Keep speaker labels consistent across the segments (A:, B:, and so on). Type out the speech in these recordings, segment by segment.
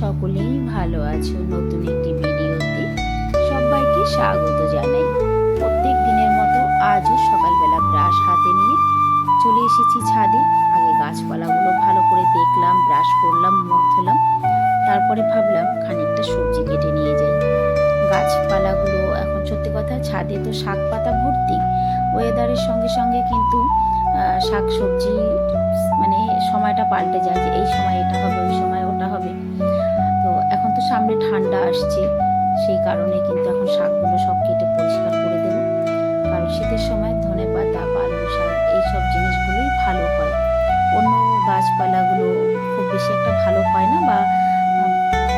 A: সকলেই ভালো আছো নতুন একটি ভিডিওতে। সবাইকে স্বাগত জানাই। প্রত্যেক দিনের মতো আজও সকালবেলা ব্রাশ হাতে নিয়ে চলে এসেছি ছাদে। আগে গাছপালাগুলো ভালো করে দেখলাম, ব্রাশ করলাম, মুখ ধুলাম। তারপরে ভাবলাম খানিকটা সবজি কেটে নিয়ে যাই। গাছপালাগুলো এখন সত্যি কথা ছাদে তো শাক পাতা ওয়েদারের সঙ্গে সঙ্গে কিন্তু শাক সবজি মানে সময়টা পাল্টে যায় যে এই সময় এটা হবে, ওই সময় ওটা হবে। তো এখন তো সামনে ঠান্ডা আসছে, সেই কারণে কিন্তু এখন শাকগুলো সব কেটে পরিষ্কার করে দেবো। কারণ শীতের সময় ধনে পাতা, পালং শাক এইসব জিনিসগুলোই ভালো হয়। অন্য গাছপালাগুলো খুব বেশি একটা ভালো হয় না বা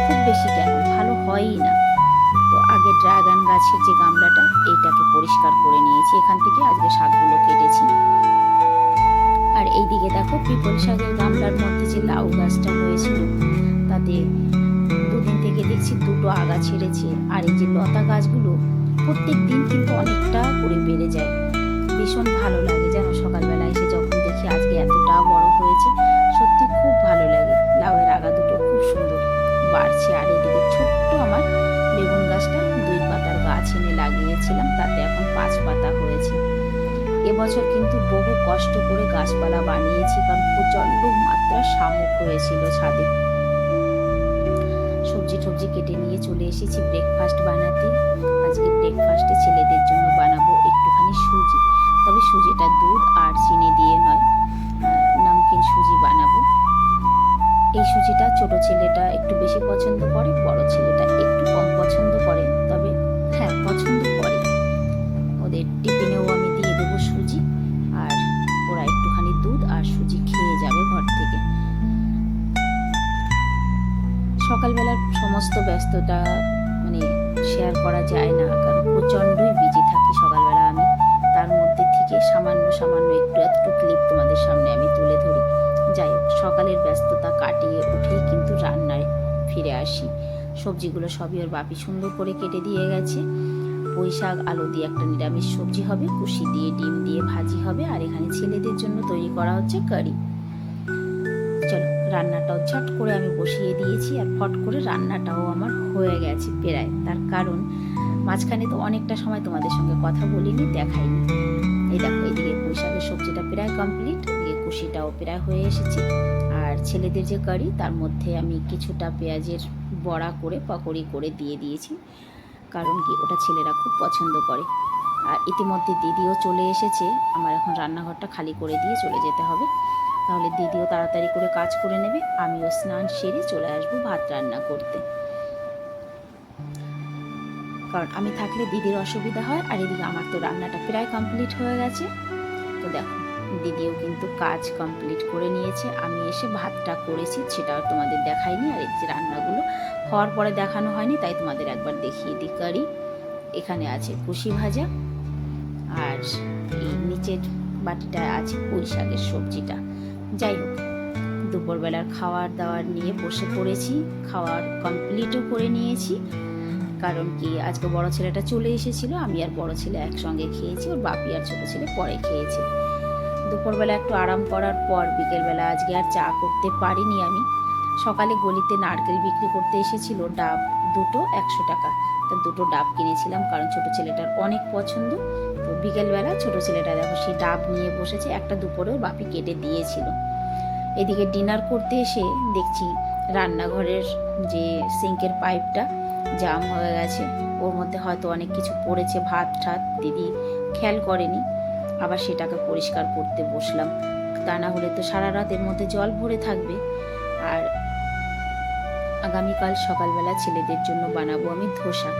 A: খুব বেশি কেন, ভালো হয়ই না। আগে ড্রাগন গাছের যে গামলাটা, এইটাকে পরিষ্কার করে নিয়েছি এখান থেকে। আজকে শাকগুলো কেটেছি। আর এইদিকে দেখো, পিপল শাকের গামলার মধ্যে যে লাউ গাছটা হয়েছিল, তাতে দুদিন থেকে দেখছি দুটো আগা ছেড়েছে। আর এই যে লতা গাছগুলো প্রত্যেক দিন কিন্তু অনেকটা করে বেড়ে যায়। ভীষণ ভালো লাগে যেন সকালবেলা এবছর কিন্তু বহু কষ্ট করে গাছপালা বানিয়েছি, কারণ প্রচণ্ড মাত্রা শামুক হয়েছিল ছাদে। সবজি টবজি কেটে নিয়ে চলে এসেছি ব্রেকফাস্ট বানাতে। আজকে ব্রেকফাস্টে ছেলেদের জন্য বানাবো একটুখানি সুজি। তবে সুজিটা দুধ আর চিনি দিয়ে নয় নামকিন সুজি বানাবো। এই সুজিটা ছোট ছেলেটা একটু বেশি পছন্দ করে, বড় ছেলেটা একটু কম পছন্দ করে। তবে হ্যাঁ সকালবেলার সমস্ত ব্যস্ততা মানে শেয়ার করা যায় না, কারণ প্রচণ্ডই বিজি থাকি সকালবেলা আমি। তার মধ্যে থেকে সামান্য সামান্য একটু একটু ক্লিপ তোমাদের সামনে আমি তুলে ধরি। যাই সকালের ব্যস্ততা কাটিয়ে উঠেই কিন্তু রান্নায় ফিরে আসি। সবজিগুলো সবই ওর বাপি সুন্দর করে কেটে দিয়ে গেছে। পুঁই শাক, আলু দিয়ে একটা নিরামিষ সবজি হবে, কুশি দিয়ে, ডিম দিয়ে ভাজি হবে, আর এখানে ছেলেদের জন্য তৈরি করা হচ্ছে কারি। রান্নাটাও ঝট করে আমি বসিয়ে দিয়েছি আর ফট করে রান্নাটাও আমার হয়ে গেছে প্রায়। তার কারণ, মাঝখানে তো অনেকটা সময় তোমাদের সঙ্গে কথা বলিনি, দেখাইনি। এই দেখো, এদিকে পুঁই শাকের সবজিটা প্রায় কমপ্লিট এদিকে কুশিটাও প্রায় হয়ে এসেছে। আর ছেলেদের যে কারি, তার মধ্যে আমি কিছুটা পেঁয়াজের বড়া করে পকোড়ি করে দিয়ে দিয়েছি, কারণ কি ওটা ছেলেরা খুব পছন্দ করে। আর ইতিমধ্যে দিদিও চলে এসেছে, আমার এখন রান্নাঘরটা খালি করে দিয়ে চলে যেতে হবে। তাহলে দিদিও তাড়াতাড়ি করে কাজ করে নেবে, আমিও স্নান সেরে চলে আসব ভাত রান্না করতে। কারণ আমি থাকলে দিদির অসুবিধা হয়, আর এদিকে আমার তো রান্নাটা প্রায় কমপ্লিট হয়ে গেছে। তো দেখো, দিদিও কিন্তু কাজ কমপ্লিট করে নিয়েছে, আমি এসে ভাতটা করেছি সেটাও তোমাদের দেখাইনি, আর এই যে রান্নাগুলো হওয়ার পরে দেখানো হয়নি, তাই তোমাদের একবার দেখিয়ে দিই। কারি, এখানে আছে কুশি ভাজা, আর এই নিচের বাটিটায় আছে পুঁই শাকের সবজিটা। যাই হোক, দুপুরবেলার খাওয়ার দাওয়ার নিয়ে বসে পড়েছি, খাওয়ার কমপ্লিটও করে নিয়েছি। কারণ কি, আজকে বড় ছেলেটা চলে এসেছিল, আমি আর বড় ছেলে একসঙ্গে খেয়েছি, ওর বাপি আর ছোটো ছেলে পরে খেয়েছে। দুপুরবেলা একটু আরাম করার পর বিকেলবেলা আজকে আর চা করতে পারিনি আমি। সকালে গলিতে নারকেল বিক্রি করতে এসেছিল, ডাব দুটো একশো টাকা। তা দুটো ডাব কিনেছিলাম, কারণ ছোট ছেলেটার অনেক পছন্দ। তো বিকেলবেলা ছোট ছেলেটা দেখো সেই ডাব নিয়ে বসেছে, একটা দুপুরেও বাপি কেটে দিয়েছিল। এদিকে ডিনার করতে এসে দেখছি রান্নাঘরের যে সিঙ্কের পাইপটা জাম হয়ে গেছে। ওর মধ্যে হয়তো অনেক কিছু পড়েছে, ভাত ঠাত, দিদি খেয়াল করেনি। আবার সেটাকে পরিষ্কার করতে বসলাম। তা না হলে তো সারা রাতের মধ্যে জল ভরে থাকবে। আর আগামীকাল সকালবেলা ছেলেদের জন্য বানাবো আমি ধোসা।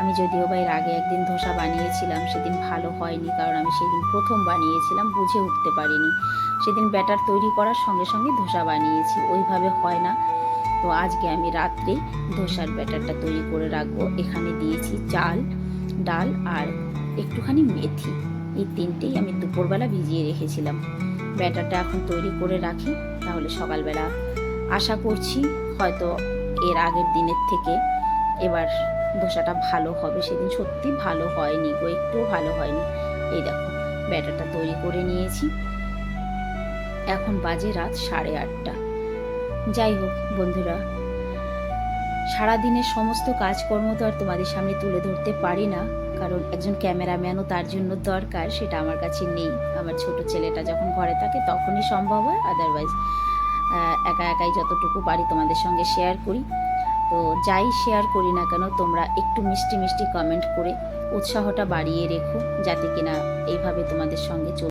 A: আমি যদিও বা এর আগে একদিন ধোসা বানিয়েছিলাম, সেদিন ভালো হয়নি কারণ আমি সেদিন প্রথম বানিয়েছিলাম, বুঝে উঠতে পারিনি। সেদিন ব্যাটার তৈরি করার সঙ্গে সঙ্গে ধোসা বানিয়েছি, ওইভাবে হয় না। তো আজকে আমি রাত্রে ধোসার ব্যাটারটা তৈরি করে রাখব। এখানে দিয়েছি চাল, ডাল আর একটুখানি মেথি। এই তিনটেই আমি দুপুরবেলা ভিজিয়ে রেখেছিলাম। ব্যাটারটা এখন তৈরি করে রাখি, তাহলে সকালবেলা আশা করছি হয়তো এর আগের দিনের থেকে এবার ধোসাটা ভালো হবে। সেদিন সত্যি ভালো হয়নি গো, একটুও ভালো হয়নি। এই দেখো, ব্যাটারটা তৈরি করে নিয়েছি। এখন বাজে রাত সাড়ে আটটা। যাই হোক বন্ধুরা, সারাদিনের সমস্ত কাজকর্ম তো আর তোমাদের সামনে তুলে ধরতে পারি না। কারণ একজন ক্যামেরাম্যানও তার জন্য দরকার, সেটা আমার কাছে নেই। আমার ছোট ছেলেটা যখন ঘরে থাকে তখনই সম্ভব হয় আদারওয়াইজ একা একাই যতটুকু পারি তোমাদের সঙ্গে শেয়ার করি। তো যাই শেয়ার করি না কেন, তোমরা একটু মিষ্টি মিষ্টি কমেন্ট করে উৎসাহটা বাড়িয়ে রেখো, যাতে কিনা এইভাবে তোমাদের সঙ্গে চল